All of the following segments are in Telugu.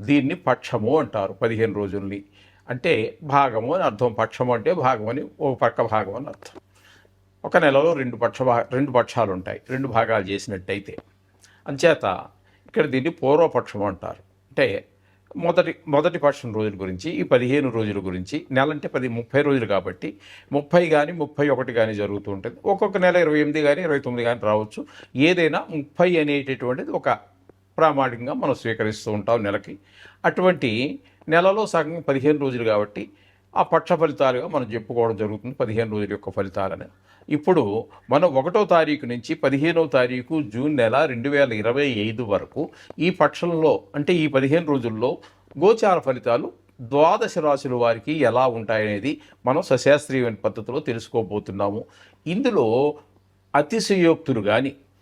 దీన్ని పక్షము అంటారు పదిహేను రోజుల్ని. అంటే భాగము అని అర్థం. పక్షము అంటే భాగం అని ఒక పక్క భాగం అని అర్థం. ఒక నెలలో రెండు పక్ష భా- రెండు పక్షాలు ఉంటాయి రెండు భాగాలు చేసినట్టయితే. అంచేత ఇక్కడ దీన్ని పూర్వపక్షం అంటారు. అంటే మొదటి మొదటి పక్షం రోజుల గురించి ఈ పదిహేను రోజుల గురించి నెల అంటే పది ముప్పై రోజులు కాబట్టి ముప్పై కానీ ముప్పై ఒకటి కానీ జరుగుతూ ఉంటుంది. ఒక్కొక్క నెల ఇరవై ఎనిమిది కానీ ఇరవై తొమ్మిది కానీ రావచ్చు. ఏదైనా ముప్పై అనేటటువంటిది ఒక ప్రామాణికంగా మనం స్వీకరిస్తూ ఉంటాం నెలకి. అటువంటి నెలలో సగం పదిహేను రోజులు కాబట్టి ఆ పక్ష ఫలితాలుగా మనం చెప్పుకోవడం జరుగుతుంది పదిహేను రోజుల యొక్క ఫలితాలని. ఇప్పుడు మనం ఒకటో తారీఖు నుంచి పదిహేనవ తారీఖు జూన్ నెల రెండు వేల ఇరవై ఐదు వరకు ఈ పక్షంలో అంటే ఈ పదిహేను రోజుల్లో గోచార ఫలితాలు ద్వాదశ రాశుల వారికి ఎలా ఉంటాయనేది మనం సశాస్త్రీయమైన పద్ధతిలో తెలుసుకోబోతున్నాము. ఇందులో అతిశయోక్తులు కానీ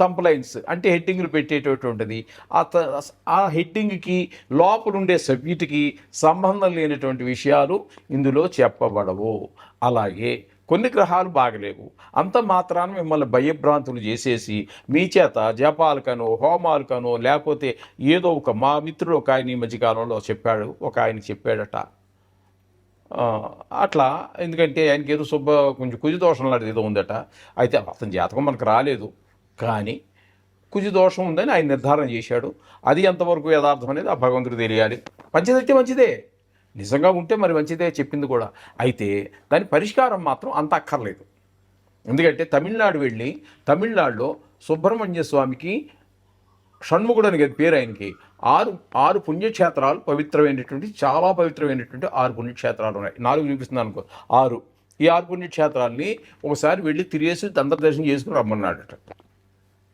కంప్లైంట్స్ అంటే హెడ్డింగ్లు పెట్టేటటువంటిది. ఆ ఆ హెడ్డింగ్కి లోపల ఉండే సబ్జెక్టుకి సంబంధం లేనటువంటి విషయాలు ఇందులో చెప్పబడవు. అలాగే కొన్ని గ్రహాలు బాగలేవు. అంత మాత్రాన మిమ్మల్ని భయభ్రాంతులు చేసేసి మీ చేత జపాలకనో హోమాలకనో లేకపోతే ఏదో ఒక మా మిత్రుడు ఒక ఆయన ఈ మధ్యకాలంలో చెప్పాడు ఒక ఆయన చెప్పాడట. అట్లా ఎందుకంటే ఆయనకి ఏదో శుభ కొంచెం కుజి దోషం లాంటిది ఏదో ఉందట. అయితే అతని జాతకం మనకు రాలేదు. కానీ కుజి దోషం ఉందని ఆయన నిర్ధారణ చేశాడు. అది ఎంతవరకు యథార్థం అనేది ఆ భగవంతుడు తెలియాలి. మంచిదంటే మంచిదే. నిజంగా ఉంటే మరి మంచిదే చెప్పింది కూడా. అయితే దాని పరిష్కారం మాత్రం అంత అక్కర్లేదు. ఎందుకంటే తమిళనాడు వెళ్ళి తమిళనాడులో సుబ్రహ్మణ్య స్వామికి షణ్ముగుడు అని కదా పేరు ఆయనకి ఆరు ఆరు పుణ్యక్షేత్రాలు పవిత్రమైనటువంటి చాలా పవిత్రమైనటువంటి ఆరు పుణ్యక్షేత్రాలు ఉన్నాయి. నాలుగు చూపిస్తున్నాను అనుకో ఆరు. ఈ ఆరు పుణ్యక్షేత్రాలని ఒకసారి వెళ్ళి తిరిగేసి దర్శనం చేసుకుని రమ్మన్నాడట.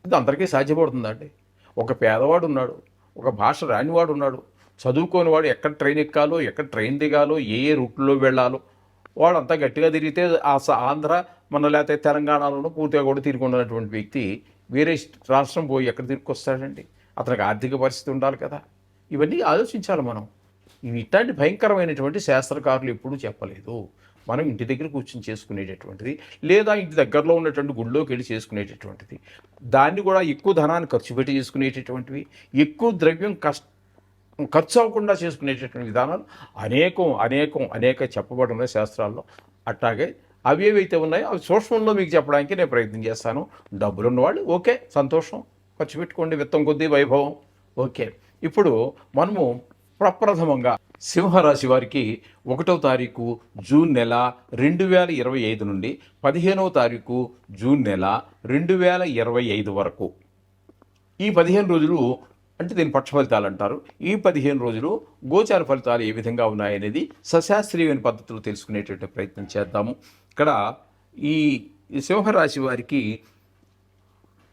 ఇది అందరికీ సాధ్యపడుతుందండి ఒక పేదవాడు ఉన్నాడు ఒక భాష రానివాడు ఉన్నాడు చదువుకోని వాడు ఎక్కడ ట్రైన్ ఎక్కాలో ఎక్కడ ట్రైన్ దిగాలో ఏ ఏ రూట్లో వెళ్ళాలో వాడు అంతా గట్టిగా తిరిగితే ఆ ఆంధ్ర మన లేకపోతే తెలంగాణలోనూ పూర్తిగా కూడా తిరిగి వ్యక్తి వేరే రాష్ట్రం పోయి ఎక్కడ తిరిగి వస్తాడండి అతనికి ఆర్థిక పరిస్థితి ఉండాలి కదా. ఇవన్నీ ఆలోచించాలి మనం. ఇవి ఇట్లాంటి భయంకరమైనటువంటి శాస్త్రకారులు ఎప్పుడూ చెప్పలేదు. మనం ఇంటి దగ్గర కూర్చొని చేసుకునేటటువంటిది లేదా ఇంటి దగ్గరలో ఉన్నటువంటి గుళ్ళోకి వెళ్ళి చేసుకునేటటువంటిది. దాన్ని కూడా ఎక్కువ ధనాన్ని ఖర్చు పెట్టి చేసుకునేటటువంటివి ఎక్కువ ద్రవ్యం కష్ట ఖర్చు అవ్వకుండా చేసుకునేటటువంటి విధానాలు అనేకం అనేకం అనేక చెప్పబడిన శాస్త్రాల్లో. అట్లాగే అవి ఏవైతే ఉన్నాయో అవి సూక్ష్మంలో మీకు చెప్పడానికి నేను ప్రయత్నం చేస్తాను. డబ్బులు ఉన్నవాళ్ళు ఓకే సంతోషం. ఖర్చు పెట్టుకోండి విత్తం కొద్దీ వైభవం. ఓకే. ఇప్పుడు మనము ప్రప్రథమంగా సింహరాశి వారికి ఒకటవ తారీఖు జూన్ నెల రెండు వేల ఇరవై ఐదు నుండి పదిహేనవ తారీఖు జూన్ నెల రెండు వేల ఇరవై ఐదు వరకు. ఈ పదిహేను రోజులు అంటే దీని పక్ష ఫలితాలు అంటారు. ఈ పదిహేను రోజులు గోచార ఫలితాలు ఏ విధంగా ఉన్నాయనేది సశాస్త్రీయమైన పద్ధతిలో తెలుసుకునేటువంటి ప్రయత్నం చేద్దాము. ఇక్కడ ఈ సింహరాశి వారికి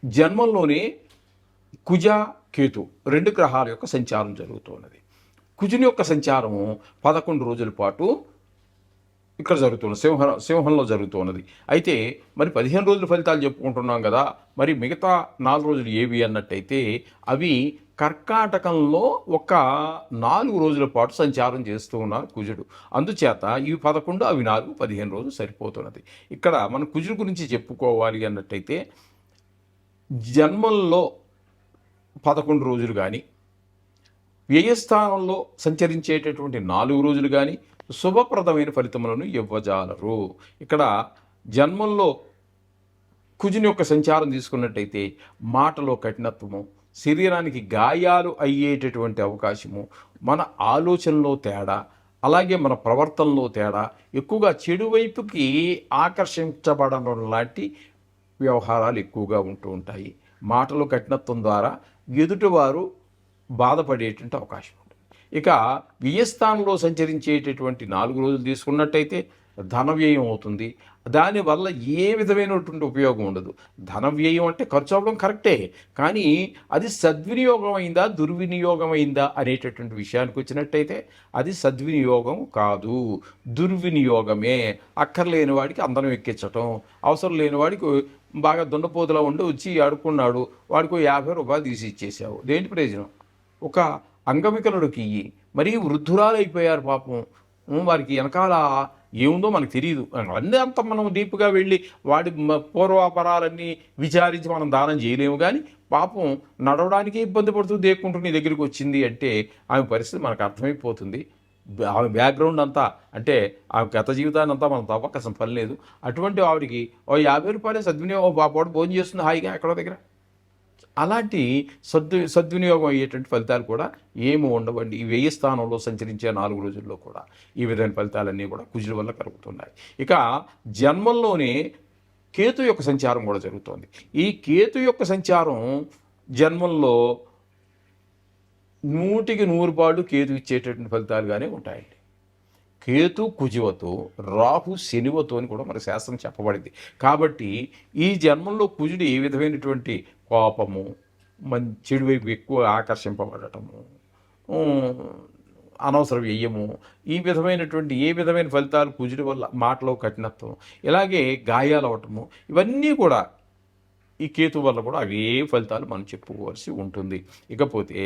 జన్మంలోనే కుజ కేతు రెండు గ్రహాల యొక్క సంచారం జరుగుతున్నది. కుజుని యొక్క సంచారము పదకొండు రోజుల పాటు ఇక్కడ జరుగుతున్నది సింహ సింహంలో జరుగుతున్నది. అయితే మరి పదిహేను రోజుల ఫలితాలు చెప్పుకుంటున్నాం కదా మరి మిగతా నాలుగు రోజులు ఏవి అన్నట్టయితే అవి కర్కాటకంలో ఒక నాలుగు రోజుల పాటు సంచారం చేస్తూ ఉన్నారు కుజుడు. అందుచేత ఇవి పదకొండు అవి నాలుగు పదిహేను రోజులు సరిపోతున్నది. ఇక్కడ మనం కుజుడు గురించి చెప్పుకోవాలి అన్నట్టయితే జన్మంలో పదకొండు రోజులు కానీ వ్యయస్థానంలో సంచరించేటటువంటి నాలుగు రోజులు కానీ శుభప్రదమైన ఫలితములను ఇవ్వజాలరు. ఇక్కడ జన్మంలో కుజుని యొక్క సంచారం తీసుకున్నట్టయితే మాటలో కఠినత్వము శరీరానికి గాయాలు అయ్యేటటువంటి అవకాశము మన ఆలోచనలో తేడా అలాగే మన ప్రవర్తనలో తేడా ఎక్కువగా చెడు వైపుకి ఆకర్షించబడడం లాంటి వ్యవహారాలు ఎక్కువగా ఉంటూ ఉంటాయి. మాటలు కఠినత్వం ద్వారా ఎదుటివారు బాధపడేటువంటి అవకాశం ఉంటుంది. ఇక వ్యయస్థానంలో సంచరించేటటువంటి నాలుగు రోజులు తీసుకున్నట్టయితే ధన వ్యయం అవుతుంది. దానివల్ల ఏ విధమైనటువంటి ఉపయోగం ఉండదు. ధన వ్యయం అంటే ఖర్చు అవ్వడం కరెక్టే కానీ అది సద్వినియోగమైందా దుర్వినియోగమైందా దుర్వినియోగం అయిందా అనేటటువంటి విషయానికి వచ్చినట్టయితే అది సద్వినియోగం కాదు. దుర్వినియోగమే. అక్కర్లేని వాడికి అందరం ఎక్కించటం అవసరం లేని వాడికి బాగా దున్నపోతులా ఉండి వచ్చి ఆడుకున్నాడు వాడికి యాభై రూపాయలు తీసి ఇచ్చేసావు. దేంటి ప్రయోజనం? ఒక అంగవికలుడికి ఇయ్యి మరీ వృద్ధురాలైపోయారు పాపం. వారికి వెనకాల ఏముందో మనకు తెలియదు అన్నీ అంత మనం డీప్గా వెళ్ళి వాడి పూర్వాపరాలన్నీ విచారించి మనం దానం చేయలేము. కానీ పాపం నడవడానికి ఇబ్బంది పడుతూ దేక్కుంటూ నీ దగ్గరికి వచ్చింది అంటే ఆమె పరిస్థితి మనకు అర్థమైపోతుంది. ఆమె బ్యాక్గ్రౌండ్ అంతా అంటే ఆమె గత జీవితాన్ని అంతా మనం తప్పక అసలు పని లేదు. అటువంటి ఆవిడికి ఓ యాభై రూపాయలే సద్వినియోగం పాపాడు భోజనం చేస్తుంది హాయిగా ఎక్కడో దగ్గర. అలాంటి సద్వి సద్వినియోగం అయ్యేటువంటి ఫలితాలు కూడా ఏమి ఉండవండి. ఈ వెయ్యి స్థానంలో సంచరించే నాలుగు రోజుల్లో కూడా ఈ విధమైన ఫలితాలన్నీ కూడా కుజుల వల్ల కలుగుతున్నాయి. ఇక జన్మంలోనే కేతు యొక్క సంచారం కూడా జరుగుతోంది. ఈ కేతు యొక్క సంచారం జన్మంలో నూటికి నూరు పాళ్ళు కేతు ఇచ్చేటటువంటి ఫలితాలుగానే ఉంటాయండి. కేతు కుజువతో రాహు శనివతో అని కూడా మన శాస్త్రం చెప్పబడింది. కాబట్టి ఈ జన్మంలో కుజుడు ఏ విధమైనటువంటి కోపము మం చెడు వైపు ఎక్కువ ఆకర్షింపబడటము అనవసర వ్యయము ఈ విధమైనటువంటి ఏ విధమైన ఫలితాలు కుజుడి వల్ల మాటలో కఠినత్వం ఇలాగే గాయాలు అవటము ఇవన్నీ కూడా ఈ కేతు వల్ల కూడా అవే ఫలితాలు మనం చెప్పుకోవాల్సి ఉంటుంది. ఇకపోతే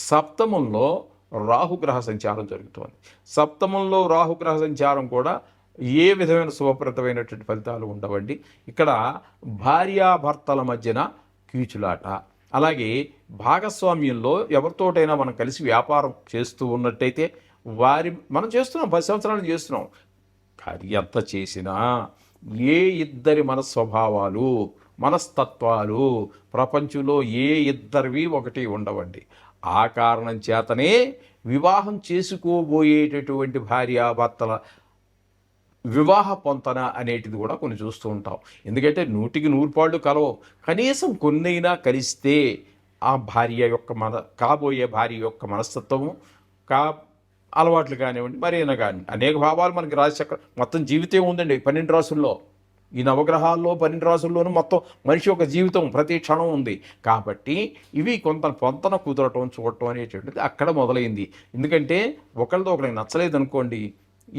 సప్తమంలో రాహుగ్రహ సంచారం జరుగుతోంది. సప్తమంలో రాహుగ్రహ సంచారం కూడా ఏ విధమైన శుభప్రదమైనటువంటి ఫలితాలు ఉండవండి. ఇక్కడ భార్యాభర్తల మధ్యన కీచులాట. అలాగే భాగస్వామ్యంలో ఎవరితోటైనా మనం కలిసి వ్యాపారం చేస్తూ ఉన్నట్టయితే వారి మనం చేస్తున్నాం పది సంవత్సరాలు చేస్తున్నాం. కానీ ఎంత చేసినా ఏ ఇద్దరి మనస్వభావాలు మనస్తత్వాలు ప్రపంచంలో ఏ ఇద్దరివి ఒకటి ఉండవండి. ఆ కారణం చేతనే వివాహం చేసుకోబోయేటటువంటి భార్యాభర్తల వివాహ పొంతన అనేటిది కూడా కొన్ని చూస్తూ ఉంటాం. ఎందుకంటే నూటికి నూరుపాళ్ళు కలవు. కనీసం కొన్నైనా కలిస్తే ఆ భార్య యొక్క మన కాబోయే భార్య యొక్క మనస్తత్వము కా అలవాట్లు కానివ్వండి మరేనా కానీ అనేక భావాలు మనకి రాశి మొత్తం జీవితం ఉందండి పన్నెండు రాసుల్లో. ఈ నవగ్రహాల్లో పన్నెండు రాసుల్లోనూ మొత్తం మనిషి యొక్క జీవితం ప్రతి క్షణం ఉంది. కాబట్టి ఇవి కొంత పొంతన కుదరటం చూడటం అనేటువంటిది అక్కడ మొదలైంది. ఎందుకంటే ఒకరితో ఒకరికి నచ్చలేదు అనుకోండి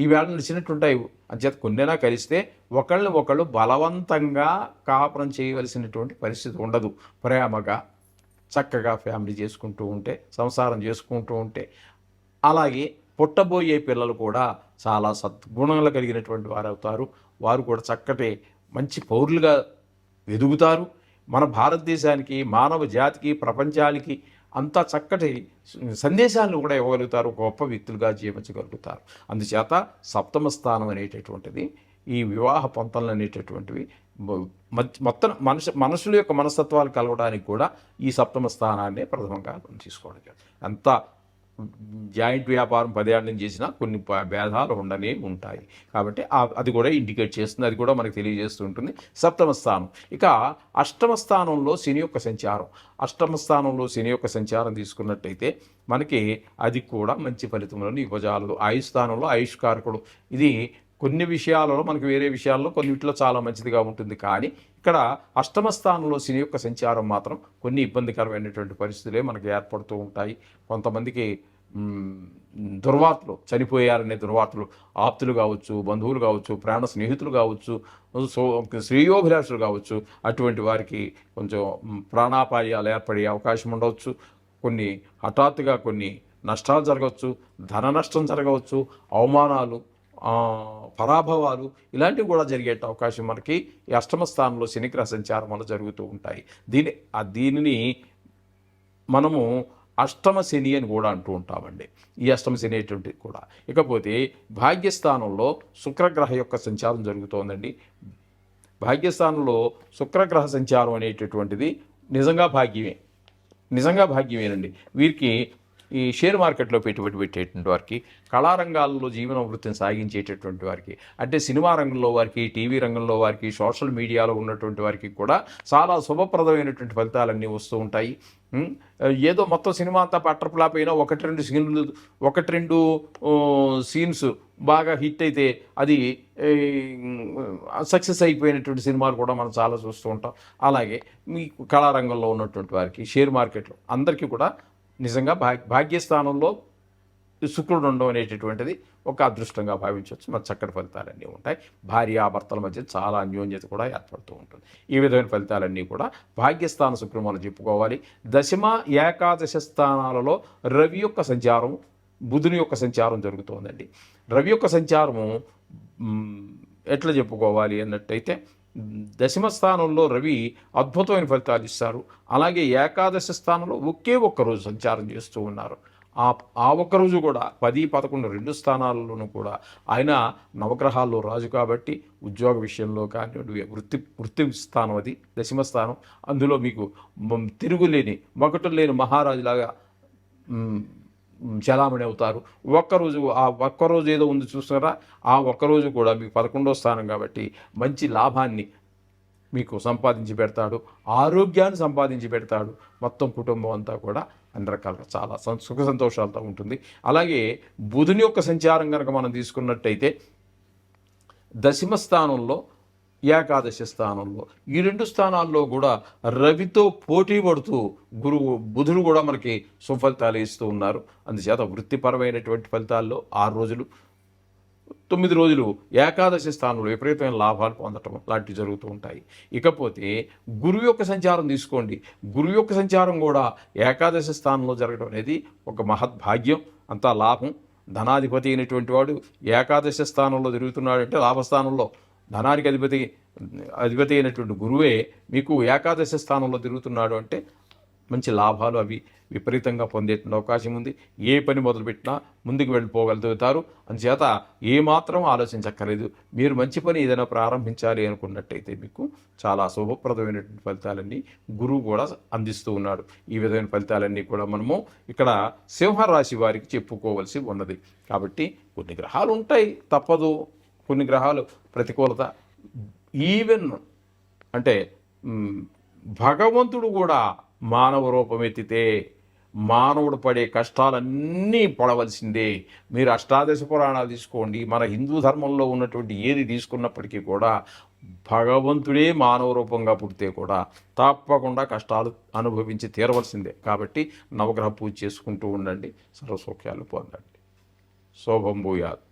ఈ వేళ నడిచినట్టుంటాయి. అంచేత కొన్నైనా కలిస్తే ఒకళ్ళని ఒకళ్ళు బలవంతంగా కాపురం చేయవలసినటువంటి పరిస్థితి ఉండదు. ప్రేమగా చక్కగా ఫ్యామిలీ చేసుకుంటూ ఉంటే సంసారం చేసుకుంటూ ఉంటే. అలాగే పుట్టబోయే పిల్లలు కూడా చాలా సద్గుణాలు కలిగినటువంటి వారు అవుతారు వారు కూడా చక్కటి మంచి పౌరులుగా ఎదుగుతారు. మన భారతదేశానికి మానవ జాతికి ప్రపంచానికి అంత చక్కటి సందేశాలను కూడా ఇవ్వగలుగుతారు. గొప్ప వ్యక్తులుగా జీవించగలుగుతారు. అందుచేత సప్తమ స్థానం అనేటటువంటిది ఈ వివాహ పొంతనలు అనేటటువంటివి మొత్తం మనుషు మనుషుల యొక్క మనస్తత్వాలు కలవడానికి కూడా ఈ సప్తమ స్థానాన్ని ప్రథమంగా తీసుకోవడం జరుగుతుంది. అంత జాయింట్ వ్యాపారం పదేళ్ళ నుంచి చేసినా కొన్ని భేదాలు ఉండనే ఉంటాయి. కాబట్టి అది కూడా ఇండికేట్ చేస్తుంది. అది కూడా మనకు తెలియజేస్తుంటుంది. సప్తమ స్థానం. ఇక అష్టమ స్థానంలో శని యొక్క సంచారం. అష్టమ స్థానంలో శని యొక్క సంచారం తీసుకున్నట్టయితే మనకి అది కూడా మంచి ఫలితములను ఇవ్వజాలదు ఆయుష్ స్థానంలో ఆయుష్కారకుడు ఇది కొన్ని విషయాలలో మనకు వేరే విషయాల్లో కొన్నిట్లో చాలా మంచిదిగా ఉంటుంది. కానీ ఇక్కడ అష్టమ స్థానంలో శని యొక్క సంచారం మాత్రం కొన్ని ఇబ్బందికరమైనటువంటి పరిస్థితులే మనకు ఏర్పడుతూ ఉంటాయి. కొంతమందికి దుర్వార్తలు చనిపోయారనే దుర్వార్తలు ఆప్తులు కావచ్చు బంధువులు కావచ్చు ప్రాణ స్నేహితులు కావచ్చు సో శ్రేయోభిలాషులు కావచ్చు అటువంటి వారికి కొంచెం ప్రాణాపాయాలు ఏర్పడే అవకాశం ఉండవచ్చు. కొన్ని హఠాత్తుగా కొన్ని నష్టాలు జరగవచ్చు ధన నష్టం జరగవచ్చు అవమానాలు పరాభవాలు ఇలాంటివి కూడా జరిగే అవకాశం మనకి ఈ అష్టమ స్థానంలో శనిగ్రహ సంచారం వల్ల జరుగుతూ ఉంటాయి. దీని ఆ దీనిని మనము అష్టమ శని అని కూడా అంటూ ఉంటామండి. ఈ అష్టమ శని అనేటువంటి కూడా. ఇకపోతే భాగ్యస్థానంలో శుక్రగ్రహ యొక్క సంచారం జరుగుతోందండి. భాగ్యస్థానంలో శుక్రగ్రహ సంచారం అనేటటువంటిది నిజంగా భాగ్యమే. నిజంగా భాగ్యమేనండి. వీరికి ఈ షేర్ మార్కెట్లో పెట్టుబడి పెట్టేటువంటి వారికి కళారంగాల్లో జీవన వృత్తిని సాగించేటటువంటి వారికి అంటే సినిమా రంగంలో వారికి టీవీ రంగంలో వారికి సోషల్ మీడియాలో ఉన్నటువంటి వారికి కూడా చాలా శుభప్రదమైనటువంటి ఫలితాలన్నీ వస్తూ ఉంటాయి. ఏదో మొత్తం సినిమా అంతా పట్టర్ ఫ్లాప్ అయినా ఒకటి రెండు సీన్లు ఒకటి రెండు సీన్స్ బాగా హిట్ అయితే అది సక్సెస్ అయిపోయినటువంటి సినిమాలు కూడా మనం చాలా చూస్తూ ఉంటాం. అలాగే మీ కళారంగంలో ఉన్నటువంటి వారికి షేర్ మార్కెట్లో అందరికీ కూడా నిజంగా భాగ్య భాగ్యస్థానంలో శుక్రుడు ఉండడం అనేటటువంటిది ఒక అదృష్టంగా భావించవచ్చు. మరి చక్కటి ఫలితాలన్నీ ఉంటాయి. భార్యాభర్తల మధ్య చాలా అన్యోన్యత కూడా ఏర్పడుతూ ఉంటుంది. ఈ విధమైన ఫలితాలన్నీ కూడా భాగ్యస్థాన శుక్రుడు మనం చెప్పుకోవాలి. దశమ ఏకాదశ స్థానాలలో రవి యొక్క సంచారం బుధుని యొక్క సంచారం జరుగుతోందండి. రవి యొక్క సంచారము ఎట్లా చెప్పుకోవాలి అన్నట్టయితే దశమ స్థానంలో రవి అద్భుతమైన ఫలితాలు ఇస్తారు. అలాగే ఏకాదశ స్థానంలో ఒకే ఒక్క రోజు సంచారం చేస్తూ ఉన్నారు. ఆ ఆ ఒక్క రోజు కూడా పది పదకొండు రెండు స్థానాల్లోనూ కూడా ఆయన నవగ్రహాల్లో రాజు కాబట్టి ఉద్యోగ విషయంలో కానివ్వండి వృత్తి వృత్తి స్థానం అది దశమ స్థానం. అందులో మీకు తిరుగులేని మగటు లేని మహారాజులాగా చలామణి అవుతారు. ఒక్కరోజు ఆ ఒక్కరోజు ఏదో ఉంది చూస్తారా ఆ ఒక్కరోజు కూడా మీకు పదకొండో స్థానం కాబట్టి మంచి లాభాన్ని మీకు సంపాదించి పెడతాడు. ఆరోగ్యాన్ని సంపాదించి పెడతాడు. మొత్తం కుటుంబం అంతా కూడా అన్ని రకాలుగా చాలా సం- సుఖ సంతోషాలతో ఉంటుంది. అలాగే బుధుని యొక్క సంచారం కనుక మనం తీసుకున్నట్టయితే దశమ స్థానంలో ఏకాదశి స్థానంలో. ఈ రెండు స్థానాల్లో కూడా రవితో పోటీ పడుతూ గురువు బుధుడు కూడా మనకి సుఫలితాలు ఇస్తూ ఉన్నారు. అందుచేత వృత్తిపరమైనటువంటి ఫలితాల్లో ఆరు రోజులు తొమ్మిది రోజులు ఏకాదశి స్థానంలో విపరీతమైన లాభాలు పొందటం లాంటివి జరుగుతూ ఉంటాయి. ఇకపోతే గురువు యొక్క సంచారం తీసుకోండి. గురువు యొక్క సంచారం కూడా ఏకాదశి స్థానంలో జరగడం అనేది ఒక మహద్భాగ్యం అంతా లాభం. ధనాధిపతి అయినటువంటి వాడు ఏకాదశి స్థానంలో తిరుగుతున్నాడంటే లాభస్థానంలో ధనానికి అధిపతి అధిపతి అయినటువంటి గురువే మీకు ఏకాదశి స్థానంలో తిరుగుతున్నాడు అంటే మంచి లాభాలు అవి విపరీతంగా పొందేటువంటి అవకాశం ఉంది. ఏ పని మొదలుపెట్టినా ముందుకు వెళ్ళిపోగలుగుతారు. అందుచేత ఏమాత్రం ఆలోచించక్కర్లేదు. మీరు మంచి పని ఏదైనా ప్రారంభించాలి అనుకున్నట్టయితే మీకు చాలా శుభప్రదమైనటువంటి ఫలితాలన్నీ గురువు కూడా అందిస్తూ ఉన్నాడు. ఈ విధమైన ఫలితాలన్నీ కూడా మనము ఇక్కడ సింహరాశి వారికి చెప్పుకోవలసి ఉన్నది. కాబట్టి కొన్ని గ్రహాలు ఉంటాయి తప్పదు. కొన్ని గ్రహాలు ప్రతికూలత. ఈవెన్ అంటే భగవంతుడు కూడా మానవ రూపం ఎత్తితే మానవుడు పడే కష్టాలన్నీ పడవలసిందే. మీరు అష్టాదశ పురాణాలు తీసుకోండి. మన హిందూ ధర్మంలో ఉన్నటువంటి ఏది తీసుకున్నప్పటికీ కూడా భగవంతుడే మానవ రూపంగా పుడితే కూడా తప్పకుండా కష్టాలు అనుభవించి తీరవలసిందే. కాబట్టి నవగ్రహ పూజ చేసుకుంటూ ఉండండి. సర్వసౌఖ్యాలు పొందండి. శోభం భూయాత్.